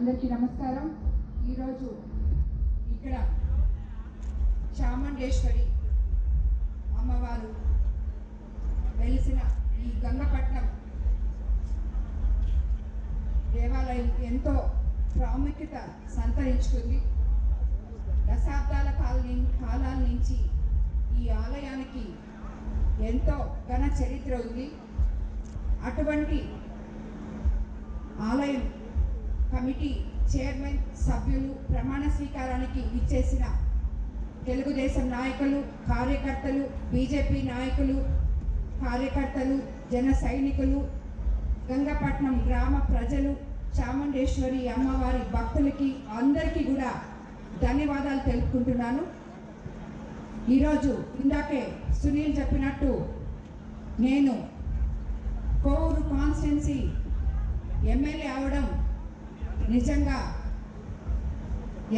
అందరికీ నమస్కారం. ఈరోజు ఇక్కడ చాముండేశ్వరి అమ్మవారు వెలిసిన ఈ గంగపట్నం దేవాలయం ఎంతో ప్రాముఖ్యత సంతరించుకుంది. దశాబ్దాల కాల కాలాల నుంచి ఈ ఆలయానికి ఎంతో ఘన చరిత్ర ఉంది. అటువంటి ఆలయం కమిటీ చైర్మన్ సభ్యులు ప్రమాణ స్వీకారానికి ఇచ్చేసిన తెలుగుదేశం నాయకులు కార్యకర్తలు బీజేపీ నాయకులు కార్యకర్తలు జన సైనికులు గంగపట్నం గ్రామ ప్రజలు చాముండేశ్వరి అమ్మవారి భక్తులకి అందరికీ కూడా ధన్యవాదాలు తెలుపుకుంటున్నాను. ఈరోజు ఇందాకే సునీల్ చెప్పినట్టు నేను కోవూరు కాన్స్టిట్యున్సీ ఎమ్మెల్యే అవడం నిజంగా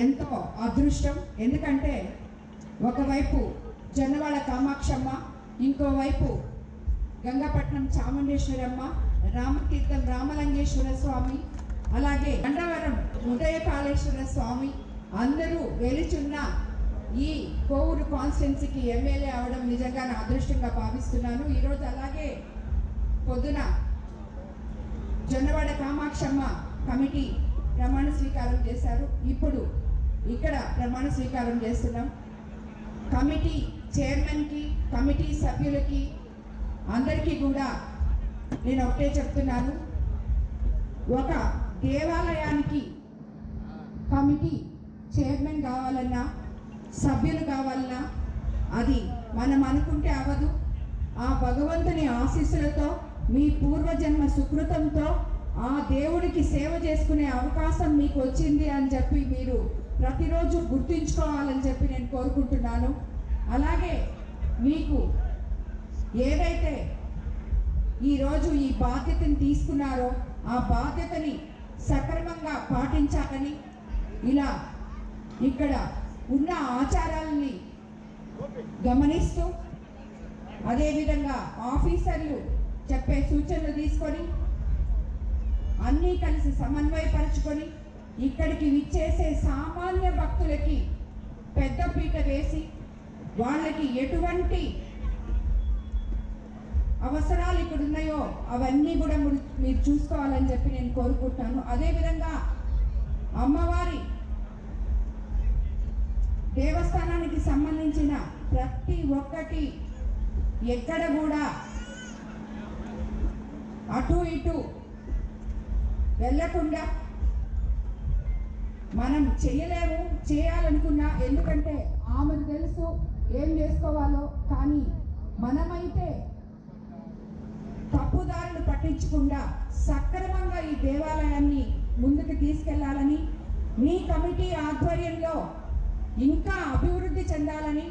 ఎంతో అదృష్టం. ఎందుకంటే ఒకవైపు జొన్నవాడ కామాక్షమ్మ ఇంకోవైపు గంగాపట్నం చాముండేశ్వరమ్మ రామకీర్తం రామలింగేశ్వర స్వామి అలాగే గండవరం ఉదయకాళేశ్వర స్వామి అందరూ వెలుచున్న ఈ కోవూరు కాన్స్టిట్యున్సీకి ఎమ్మెల్యే అవడం నిజంగా నా అదృష్టంగా భావిస్తున్నాను. ఈరోజు అలాగే పొద్దున జొన్నవాడ కామాక్షమ్మ కమిటీ ప్రమాణ స్వీకారం చేశారు. ఇప్పుడు ఇక్కడ ప్రమాణ స్వీకారం చేస్తున్నాం. కమిటీ చైర్మన్కి కమిటీ సభ్యులకి అందరికీ కూడా నేను ఒకటే చెప్తున్నాను. ఒక దేవాలయానికి కమిటీ చైర్మన్ కావాలన్నా సభ్యులు కావాలన్నా అది మనం అనుకుంటే అవ్వదు. ఆ భగవంతుని ఆశీస్సులతో మీ పూర్వజన్మ సుకృతంతో ఆ దేవుడికి సేవ చేసుకునే అవకాశం మీకు వచ్చింది అని చెప్పి మీరు ప్రతిరోజు గుర్తుంచుకోవాలని చెప్పి నేను కోరుకుంటున్నాను. అలాగే మీకు ఏదైతే ఈరోజు ఈ బాధ్యతని తీసుకున్నారో ఆ బాధ్యతని సక్రమంగా పాటించాలని ఇలా ఇక్కడ ఉన్న ఆచారాలని గమనిస్తూ అదేవిధంగా ఆఫీసర్లు చెప్పే సూచనలు తీసుకొని అన్నీ కలిసి సమన్వయపరచుకొని ఇక్కడికి విచ్చేసే సామాన్య భక్తులకి పెద్దపీట వేసి వాళ్ళకి ఎటువంటి అవసరాలు ఇక్కడ ఉన్నాయో అవన్నీ కూడా మీరు- మీరు చూసుకోవాలని చెప్పి నేను కోరుకుంటున్నాను. అదేవిధంగా అమ్మవారి దేవస్థానానికి సంబంధించిన ప్రతి ఒక్కటి ఎక్కడ కూడా అటు ఇటు వెళ్ళకుండా మనం చేయలేము చేయాలనుకున్నా ఎందుకంటే ఆమెకు తెలుసు ఏం చేసుకోవాలో కానీ మనమైతే తప్పుదారులు పట్టించకుండా సక్రమంగా ఈ దేవాలయాన్ని ముందుకు తీసుకెళ్ళాలని మీ కమిటీ ఆధ్వర్యంలో ఇంకా అభివృద్ధి చెందాలని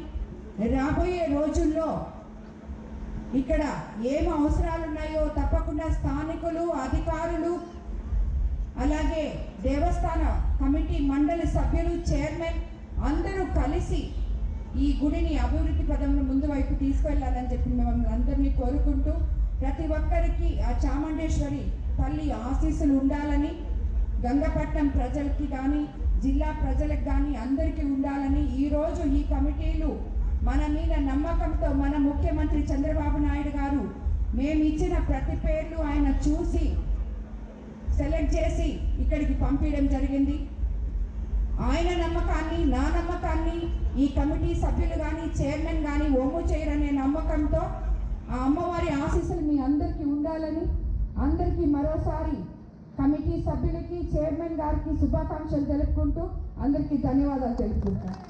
రాబోయే రోజుల్లో ఇక్కడ ఏం అవసరాలు ఉన్నాయో తప్పకుండా స్థానికులు అధికారులు అలాగే దేవస్థాన కమిటీ మండలి సభ్యులు చైర్మన్ అందరూ కలిసి ఈ గుడిని అభివృద్ధి పదంలో ముందు వైపు తీసుకెళ్ళాలని చెప్పి మిమ్మల్ని అందరినీ కోరుకుంటూ ప్రతి ఒక్కరికి ఆ చాముండేశ్వరి తల్లి ఆశీస్సులు ఉండాలని గంగపట్నం ప్రజలకి కానీ జిల్లా ప్రజలకు కానీ అందరికీ ఉండాలని ఈరోజు ఈ కమిటీలు మన మీద నమ్మకంతో మన ముఖ్యమంత్రి చంద్రబాబు నాయుడు గారు మేము ఇచ్చిన ప్రతి పేర్లు ఆయన చూసి సెలెక్ట్ చేసి ఇక్కడికి పంపించడం జరిగింది. ఆయన నమ్మకాన్ని నా నమ్మకాన్ని ఈ కమిటీ సభ్యులు కానీ చైర్మన్ కానీ ఒమ్ము చేయరనే నమ్మకంతో ఆ అమ్మవారి ఆశీస్సులు మీ అందరికీ ఉండాలని అందరికీ మరోసారి కమిటీ సభ్యులకి చైర్మన్ గారికి శుభాకాంక్షలు తెలుపుకుంటూ అందరికీ ధన్యవాదాలు తెలుపుకుంటాను